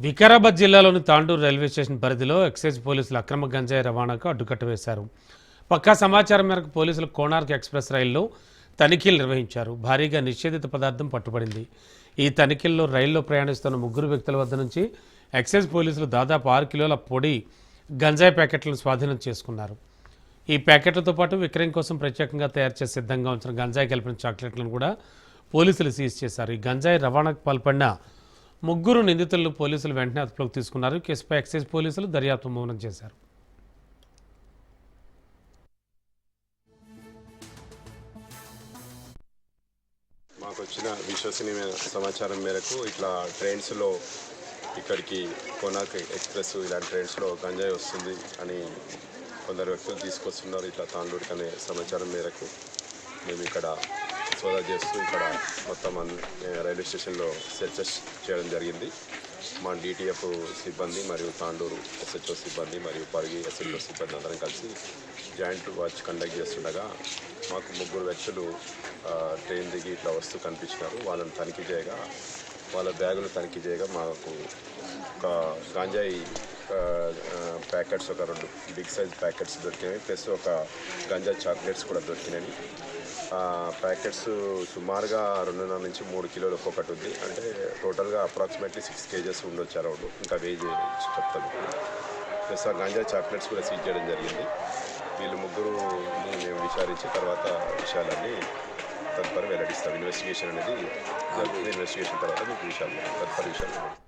వికారాబాద్ జిల్లాలోని Tandur railway station పరిధిలో excise పోలీసులు అక్రమ గంజాయి రవాణాకు అడ్డుకట్ట వేశారు పక్కా సమాచారం మేరకు పోలీసులు కోణార్క్ ఎక్స్ప్రెస్ రైల్లో తనిఖీలు నిర్వహించారు. భారీగా నిషేధిత పదార్థం పట్టుబడింది. ఈ తనిఖీల్లో రైల్లో ప్రయాణిస్తున్న ముగ్గురు వ్యక్తుల వద్ద నుంచి ఎక్సైజ్ పోలీసులు దాదాపు ఆరు కిలోల పొడి గంజాయి ప్యాకెట్లను స్వాధీనం చేసుకున్నారు. ఈ ప్యాకెట్లతో పాటు విక్రయం కోసం ప్రత్యేకంగా తయారు చేసి సిద్ధంగా ఉంచిన గంజాయి కలిపిన చాక్లెట్లను కూడా పోలీసులు సీజ్ చేశారు. ఈ గంజాయి రవాణాకు పాల్పడిన ముగ్గురు నిందితులను పోలీసులు వెంటనే అదుపులోకి తీసుకున్నారు. కేసుపై ఎక్సైజ్ పోలీసులు దర్యాప్తు మౌనం చేశారు. మాకు వచ్చిన విశ్వసనీయమైన సమాచారం మేరకు ఇట్లా ట్రైన్స్లో ఇక్కడికి కోనాక్ ఎక్స్ప్రెస్ ఇలాంటి ట్రైన్స్లో గంజాయి వస్తుంది అని కొందరు వ్యక్తులు తీసుకొస్తున్నారు. ఇట్లా తాండూరుకి అనే సమాచారం మేరకు మేము ఇక్కడ సోదా చేస్తూ ఇక్కడ మొత్తం రైల్వే స్టేషన్లో సెర్చెస్ చేయడం జరిగింది. మా డిటిఎఫ్ సిబ్బంది మరియు తాండూరు ఎస్హెచ్ఓ సిబ్బంది మరియు పరిగి ఎస్ఎల్ఓ సిబ్బంది అందరం కలిసి జాయింట్ వాచ్ కండక్ట్ చేస్తుండగా మాకు ముగ్గురు వ్యక్తులు ట్రైన్ దిగి ఇట్లా వస్తూ కనిపించినారు. వాళ్ళని తనిఖీ చేయగా వాళ్ళ బ్యాగులు తనిఖీ చేయగా మాకు ఒక గాంజాయి ప్యాకెట్స్ ఒక రెండు బిగ్ సైజ్ ప్యాకెట్స్ దొరికినాయి. ప్లస్ ఒక గంజా చాక్లెట్స్ కూడా దొరికినాయి. ప్యాకెట్స్ సుమారుగా రెండున్నర నుంచి మూడు కిలోలు ఒక్కొక్కటి ఉంది. అంటే టోటల్గా అప్రాక్సిమేట్లీ సిక్స్ కేజెస్ ఉండొచ్చు అరౌండ్. ఇంకా వేజ్ చెప్తాను. ప్లస్ ఆ గాంజా చాక్లెట్స్ కూడా సీజ్ చేయడం జరిగింది. వీళ్ళు ముగ్గురు మేము విచారించిన తర్వాత విషయాలన్నీ తదుపరి వెల్లడిస్తాం. ఇన్వెస్టిగేషన్ అనేది ఇన్వెస్టిగేషన్ తర్వాత మీకు విషయాలు తదుపరి విషయాలు